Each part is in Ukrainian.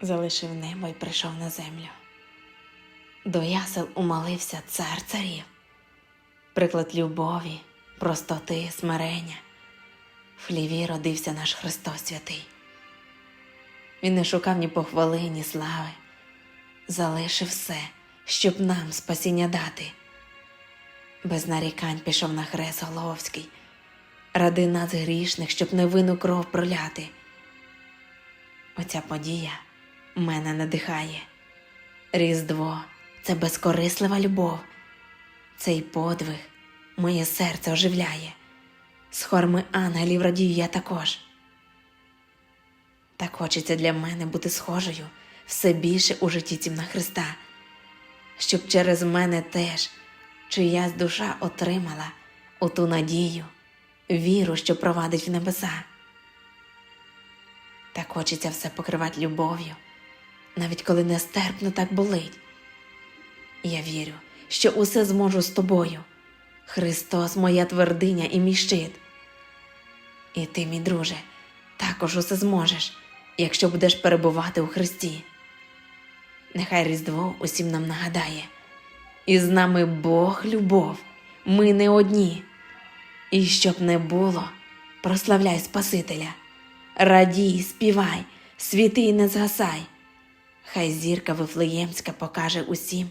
залишив небо й прийшов на землю. До ясел умолився цар царів, приклад любові, простоти, смирення. В хліві родився наш Христос святий. Він не шукав ні похвали, ні слави, залишив все, щоб нам спасіння дати. Без нарікань пішов на хрест Головський, ради нас грішних, щоб невинну кров проляти. Оця подія мене надихає. Різдво це безкорислива любов. Цей подвиг моє серце оживляє. З хорми ангелів радію я також. Так хочеться для мене бути схожою все більше у житті цім на Христа, щоб через мене теж чиясь душа отримала оту надію, віру, що провадить в небеса. Так хочеться все покривати любов'ю, навіть коли нестерпно так болить. Я вірю, що усе зможу з тобою. Христос моя твердиня і мій щит. І ти, мій друже, також усе зможеш, якщо будеш перебувати у Христі. Нехай Різдво усім нам нагадає, і з нами Бог любов, ми не одні. І щоб не було, прославляй Спасителя, радій, співай, світи не згасай. Хай зірка Вифлеємська покаже усім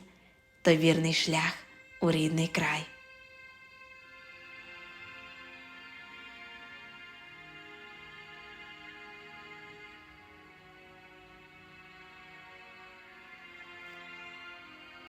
то вірний шлях у рідний край.